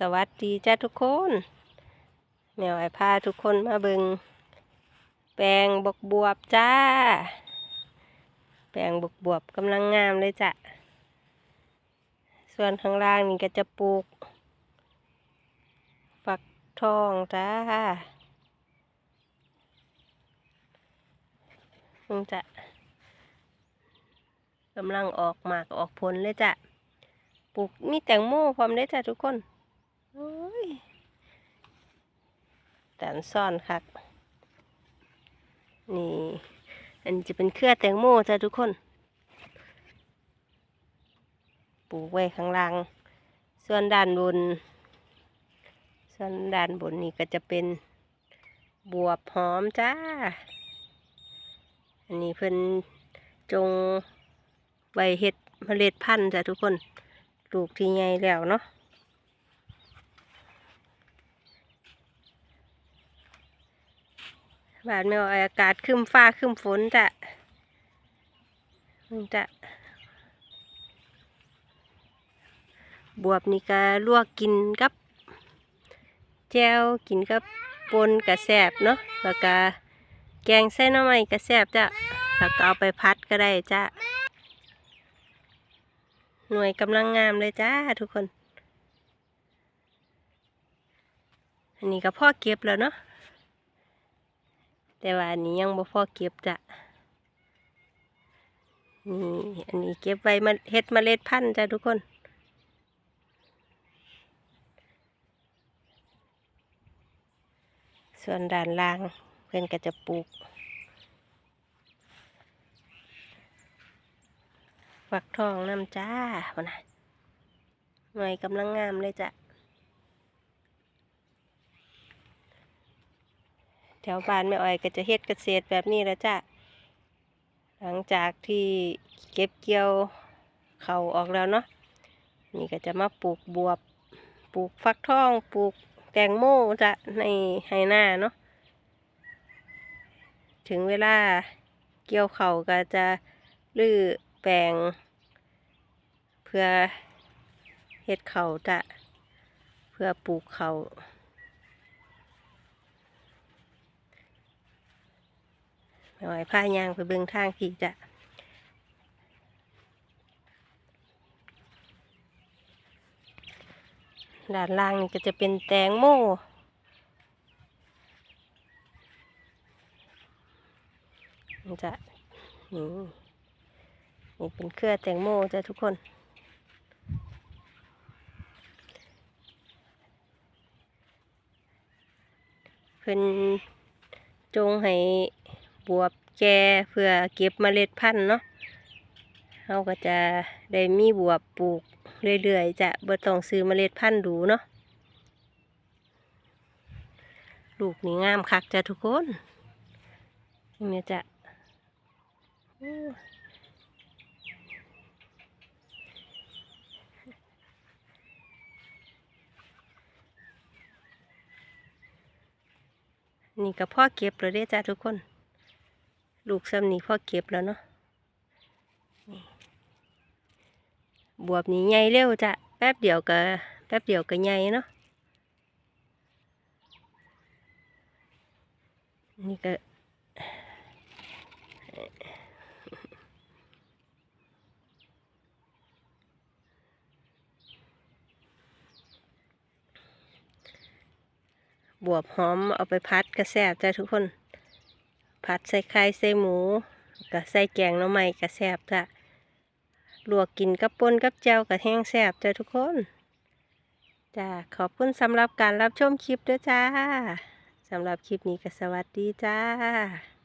สวัสดีจ้าทุกคนแมวไอพาทุกคนมาเบิงแปลงบกบวบจ้า แปลงบกบวบกำลังงามเลยจ้ะ ส่วนข้างล่างนี่ก็จะปลูก ฝักทองจ้ามึงจะกำลังออกหมากออกผลเลยจ้ะ ปลูกมีแตงโมพร้อมเลยจ้ะทุกคนโอ้ย แตนซ่อนคักนี่อันจะเป็นเครือแตงโมจ้ะทุกคน ปลูกไว้ข้างล่าง ส่วนด้านบน ส่วนด้านบนนี่ก็จะเป็นบวบหอมจ้า อันนี้เพิ่นจงไว้เฮ็ดเมล็ดพันธุ์จ้ะทุกคนลูกที่ใหญ่แล้วเนาะ บาดแมวอากาศครึมฟ้าครึมฝนจะมันจะ บวบนี่ก็ลวกกินกับ แจวกินกับปนกระแสบเนาะแล้วก็แกงใส่หน้ำมันกระแสบจ้ะแล้วก็เอาไปพัดก็ได้จ้ะหน่วยกำลังงามเลยจ้าทุกคน อันนี้ก็พ่อเก็บแล้วเนาะ แต่ว่าอันนี้ยังบ่พ่อเก็บจ้ะนี่อันนี้เก็บไว้มาเฮ็ดเมล็ดพันธุ์จ้ะทุกคนส่วนด้านล่างเพื่อนก็จะปลูกฝักทองน้ำจ้าพนะหน่วยกำลังงามเลยจ้ะ ถวบ้านแม่อ้อยก็จะเฮ็ดเกษตรแบบนี้แล้วจ้ะหลังจากที่เก็บเกี่ยวเขาออกแล้วเนาะนี่ก็จะมาปลูกบวบปลูกฟักทองปลูกแตงโมจะในไฮนาเนาะถึงเวลาเกี่ยวเขาก็จะลื้อแปลง เพื่อเฮ็ดเขาจะเพื่อปลูกเขา ไม่ไหวผ้ายางไปเบิ่งทางพี่จ้ะด้านล่างนี่ก็จะเป็นแตงโมจะนี่นี่เป็นเครือแตงโมจ้ะทุกคนเพิ่นจงให้ บวบแก่เพื่อเก็บเมล็ดพันธุ์เนาะเราก็จะได้มีบวบปลูกเรื่อยๆจะบ่ต้องซื้อเมล็ดพันธุ์ดูเนาะลูกนี่งามคักจ้ะทุกคนนี่จะนี่ก็พ่อเก็บเลยเด้จ้ะทุกคน ลูกซ้ำนี้พ่อเก็บแล้วเนาะบวบนี้ใหญ่เร็วจ้ะแป๊บเดียวก็แป๊บเดียวก็ใหญ่เนาะนี่ก็บวบหอมเอาไปพัดกระแสบจ้ะทุกคน ผัดใส่ไข่ใส่หมูกับใส่แกงน้ำไม้กับแซบจ้ะลวกกินกับป่นกับแจวกับแห้งแซบจ้ะทุกคนจ้าขอบคุณสำหรับการรับชมคลิปด้วยจ้าสำหรับคลิปนี้ก็สวัสดีจ้า